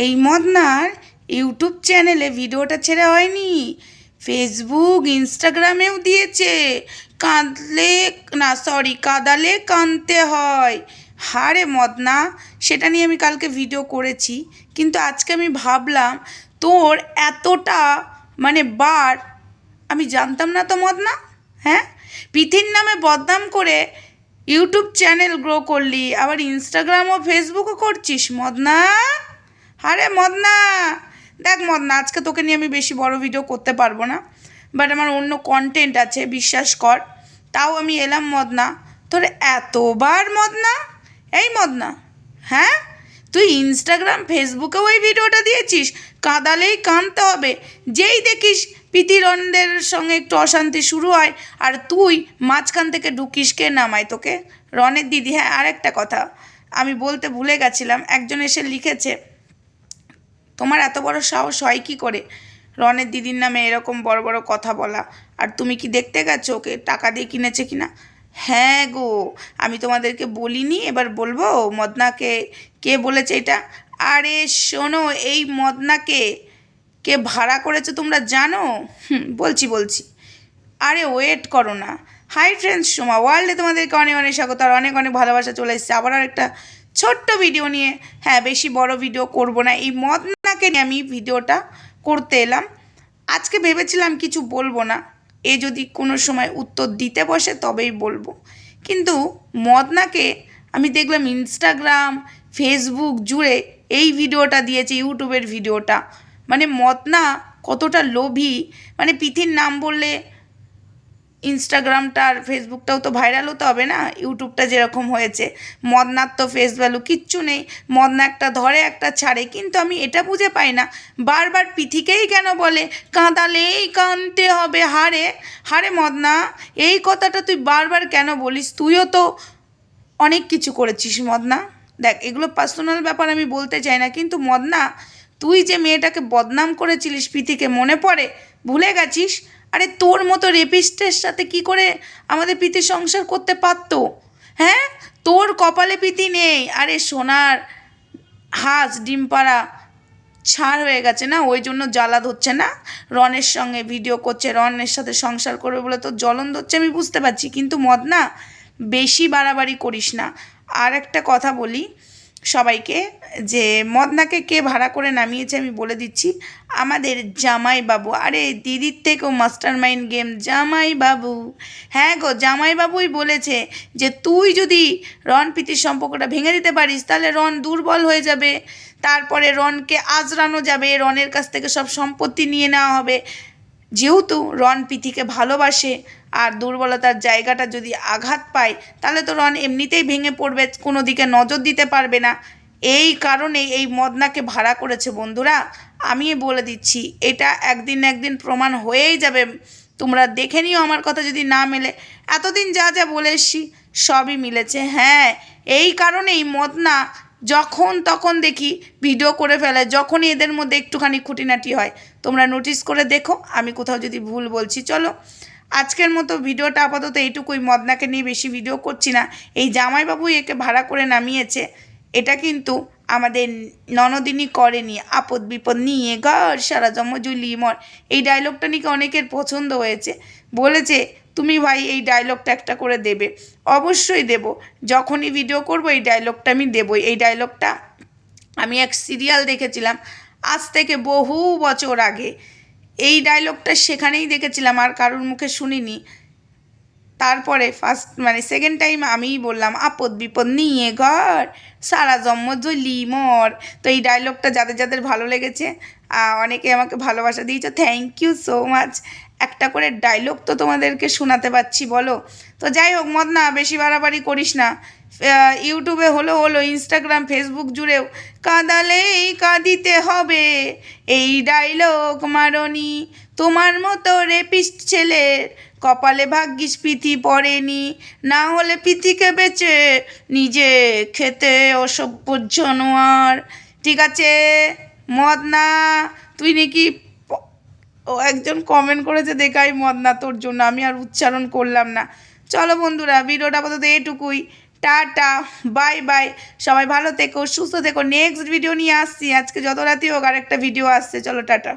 এই মদনার ইউটিউব চ্যানেলে ভিডিওটা ছেড়ে হয়নি। ফেসবুক ইনস্টাগ্রামেও দিয়েছে, কাঁদলে না সরি কাঁদালে কাঁদতে হয়। হারে মদনা, সেটা নিয়ে আমি কালকে ভিডিও করেছি, কিন্তু আজকে আমি ভাবলাম, তোর এতটা মানে বার, আমি জানতাম না তো মদনা হ্যাঁ? পিথির নামে বদনাম করে ইউটিউব চ্যানেল গ্রো করলি, আবার ইনস্টাগ্রাম ও ফেসবুকও করছিস, মদনা? আরে মদনা, দেখ মদনা, আজকে তোকে নিয়ে আমি বেশি বড় ভিডিও করতে পারব না বাট আমার অন্য কন্টেন্ট আছে, বিশ্বাস কর। তাও আমি এলাম মদনা। তোর এতবার মদনা? এই মদনা হ্যাঁ? তুই ইনস্টাগ্রাম ফেসবুকে ওই ভিডিওটা দিয়েছিস, কাঁদালেই কাঁদতে হবে। যেই দেখিস পিতিরনদের সঙ্গে একটু অশান্তি শুরু হয়, আর তুই মাঝখান থেকে ঢুকিস কে নামায় তোকে? রনের দিদি হ্যাঁ আরেকটা কথা, আমি বলতে ভুলে গেছিলাম, একজন এসে লিখেছে তোমার এত বড় সাহস হয় কি করে? রনের দিদির নামে এরকম বড় বড় কথা বলা। আর তুমি কি দেখতে গেছো ওকে? টাকা দিয়ে কিনেছে কিনা? হ্যাঁ গো, আমি তোমাদেরকে বলিনি, এবার বলব? মদনাকে? কে বলেছে এটা? আরে শোনো, এই মদনাকে কে ভাড়া করেছে তোমরা জানো? বলছি বলছি। আরে ওয়েট করো না। হাই ফ্রেন্ডস, সোমা ওয়ার্ল্ডে তোমাদেরকে অনেক অনেক স্বাগত আর অনেক অনেক ভালোবাসা চলে এসেছে। আবার আর একটা ছোট্ট ভিডিও নিয়ে। হ্যাঁ বেশি বড় ভিডিও করব না। এই মদনাকে নিয়ে আমি ভিডিওটা করতে এলাম। আজকে ভেবেছিলাম কিছু বলব না। এ যদি কোনো সময় উত্তর দিতে বসে তবেই বলব। কিন্তু মদনাকে আমি দেখলাম ইনস্টাগ্রাম ফেসবুক জুড়ে এই ভিডিওটা দিয়েছে ইউটিউবের ভিডিওটা। মানে মদনা কতটা লোভী। মানে পিথির নাম বললে ইনস্টাগ্রামটা আর ফেসবুকটাও তো ভাইরাল হতে হবে না? ইউটিউবটা যেরকম হয়েছে, মদনার তো ফেস ভ্যালু কিচ্ছু নেই, মদনা একটা ধরে, একটা ছাড়ে, কিন্তু আমি এটা বুঝে পাই না। বারবার পিথিকেই কেন বলে, কাঁদালেই কাঁদতে হবে হারে হারে মদনা, এই কথাটা তুই বারবার কেন বলিস? তুইও তো অনেক কিছু করেছিস মদনা। দেখ, এগুলো পার্সোনাল ব্যাপার আমি বলতে চাই না, কিন্তু মদনা, তুই যে মেয়েটাকে বদনাম করেছিলিস পিথিকে মনে পড়ে? ভুলে গেছিস? আরে তোর মতো রেপিস্টের সাথে কি করে আমাদের পিতি সংসার করতে পারতো? হ্যাঁ? তোর কপালে পিতি নেই। আরে সোনার হাঁস ডিম পাড়া ছাড় হয়ে গেছে না? ওই জন্য জ্বালা ধরছে না? রনের সঙ্গে ভিডিও করছে, রনের সাথে সংসার করবে বলে তো জ্বলন ধরছে আমি বুঝতে পারছি। কিন্তু মদনা, বেশি বাড়াবাড়ি করিস না। আর একটা কথা বলি সবাইকে যে মদনাকে কে ভাড়া করে নামিয়েছে আমি বলে দিচ্ছি। আমাদের জামাই বাবু আরে দিদির থেকেও মাস্টার মাইন্ড গেম জামাই বাবু হ্যাঁ গো জামাই বাবুই বলেছে যে তুই যদি রন প্রীতির সম্পর্কটা ভেঙে দিতে পারিস, তাহলে রন দুর্বল হয়ে যাবে। তারপরে রনকে আজরানো যাবে রনের কাছ থেকে সব সম্পত্তি নিয়ে নেওয়া হবে। যেহেতু রন পিথিকে ভালোবাসে আর দুর্বলতার জায়গাটা যদি আঘাত পায়, তাহলে তো রন এমনিতেই ভেঙে পড়বে, কোনো দিকে নজর দিতে পারবে না। এই কারণে এই মদনাকে ভাড়া করেছে, বন্ধুরা। আমি বলে দিচ্ছি, এটা একদিন একদিন প্রমাণ হয়েই যাবে। তোমরা দেখে নিও আমার কথা যদি না মেলে। এতদিন যা যা বলে এসছি, সবই মিলেছে। হ্যাঁ এই কারণেই মদনা যখন তখন দেখি ভিডিও করে ফেলে, যখনই এদের মধ্যে একটুখানি খুঁটিনাটি হয়, তোমরা নোটিস করে দেখো, আমি কোথাও যদি ভুল বলছি, চলো। আজকের মতো ভিডিওটা আপাতত এইটুকুই, মদনাকে নিয়ে বেশি ভিডিও করছি না। এই জামাইবাবুই একে ভাড়া করে নামিয়েছে, এটা কিন্তু আমাদের ননদিনী করেনি, আপদ বিপদ নিয়ে, ঘর সারা জন্ম জুলি মর। এই ডায়লগটা নাকি অনেকের পছন্দ হয়েছে। বলেছে তুমি ভাই এই ডায়লগটা একটা করে দেবে। অবশ্যই দেব। যখনই ভিডিও করব, এই ডায়লগটা আমি দেবই। এই ডায়লগটা আমি এক সিরিয়াল দেখেছিলাম আজ থেকে বহু বছর আগে। এই ডায়লগটা সেখানেই দেখেছিলাম, আর কারোর মুখে শুনিনি। তারপরে ফার্স্ট মানে সেকেন্ড টাইম আমিই বললাম, আপদ বিপদ নিয়ে ঘর, সারা জন্ম জলি মর। তো এই ডায়লগটা যাদের যাদের ভালো লেগেছে অনেকে আমাকে ভালোবাসা দিয়েছ থ্যাংক ইউ সো মাচ একটা করে ডায়লগ তো তোমাদেরকে শোনাতে পারছি বলো? তো যাই হোক মদ না বেশি বাড়াবাড়ি করিস না। ইউটিউবে হলো হলো ইনস্টাগ্রাম ফেসবুক জুড়েও কাঁদালেই কাঁদিতে হবে। এই ডায়লগ মারনি, তোমার মতো রেপিস্ট ছেলের কপালে ভাগ্যিস পিথি পড়েনি। না হলে পিথিকে বেচে নিজে খেতে অসভ্য জানোয়ার। ঠিক আছে? মদ না তুই নাকি ও একজন কমেন্ট করেছে দেখাই মদ না তোর জন্য আমি আর উচ্চারণ করলাম না। চলো বন্ধুরা, ভিডিওটা আপাতত এটুকুই। Tata, bye bye. সবাই ভালো থেকো, সুস্থ থেকো। নেক্সট ভিডিও নিয়ে আসছি। আজকে যত রাতি হোক আরেকটা ভিডিও আসছে। চলো, টাটা।